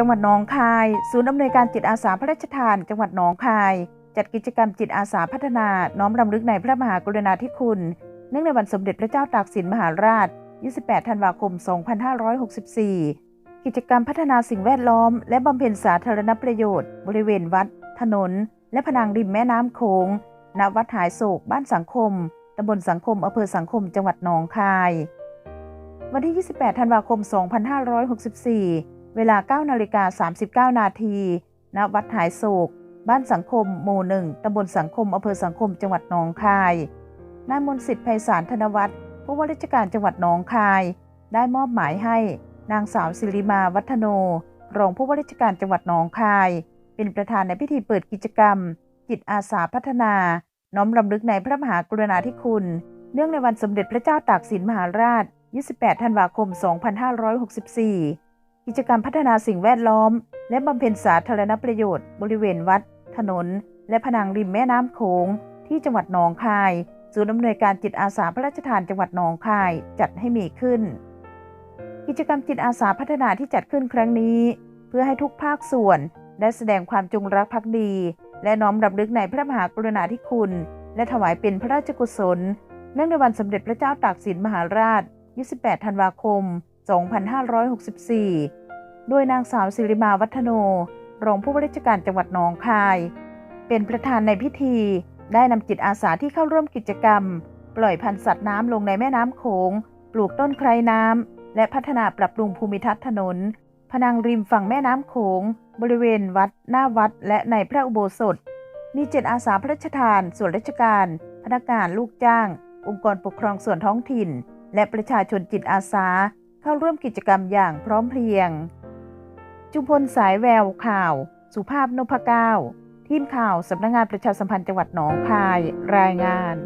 จังหวัดหนองคาย ศูนย์อำนวยการจิตอาสาพระราชทาน จังหวัดหนองคาย จัดกิจกรรมจิตอาสาพัฒนา น้อมรำลึกในพระมหากรุณาธิคุณ เนื่องในวันสมเด็จพระเจ้าตากสินมหาราช 28 ธันวาคม 2564 กิจกรรมพัฒนาสิ่งแวดล้อม และบำเพ็ญสาธารณประโยชน์ บริเวณวัด ถนน และพนังริมแม่น้ำโขง ณ วัดหายโศก บ้านสังคม ตำบลสังคมอำเภอสังคม จังหวัดหนองคาย วันที่ 28 ธันวาคม 2564 เวลา9นาฬิกา39 นาทีณวัดหายโศก บ้านสังคมหมู่หนึ่งตำบลสังคมอำเภอสังคมจังหวัดหนองคาย นายมนสิทธิ์ไพศาลธนวัฒน์ผู้ว่าราชการจังหวัดหนองคาย ได้มอบหมายให้นางสาวศิริมาวัฒโน รองผู้ว่าราชการจังหวัดหนองคาย เป็นประธานในพิธีเปิดกิจกรรม จิตอาสาพัฒนา น้อมรำลึกในพระมหากรุณาธิคุณ เนื่องในวันสมเด็จพระเจ้าตากสินมหาราช 28 ธันวาคม 2564 กิจกรรมพัฒนาสิ่งแวดล้อม และบำเพ็ญสาธารณประโยชน์ บริเวณวัด ถนน และพนังริมแม่น้ำโขงที่จังหวัดหนองคาย ศูนย์อำนวยการจิตอาสาพระราชทานจังหวัดหนองคายจัดให้มีขึ้น กิจกรรมจิตอาสาพัฒนาที่จัดขึ้นครั้งนี้ เพื่อให้ทุกภาคส่วนได้แสดงความจงรักภักดี และน้อมรำลึกในพระมหากรุณาธิคุณ และถวายเป็นพระราชกุศล เนื่องในวันสมเด็จพระเจ้าตากสินมหาราช 28 ธันวาคม 2564 โดยนางสาวศิริมาวัฒโน รองผู้ว่าราชการจังหวัดหนองคาย เป็นประธานในพิธี ได้นำจิตอาสาที่เข้าร่วมกิจกรรม ปล่อยพันธุ์สัตว์น้ำลงในแม่น้ำโขง ปลูกต้นไครน้ำ และพัฒนาปรับปรุงภูมิทัศน์ถนน พนังริมฝั่งแม่น้ำโขง บริเวณวัด หน้าวัด และในพระอุโบสถ มีจิตอาสาพระราชทาน ส่วนราชการ พนักงานลูกจ้าง องค์กรปกครองส่วนท้องถิ่น และประชาชนจิตอาสา เข้าร่วมกิจกรรมอย่างพร้อมเพรียง จุมพลสายแววข่าว สุภาพนพเก้า ทีมข่าวสำนักงงานประชาสัมพันธ์จังหวัดหนองคายรายงาน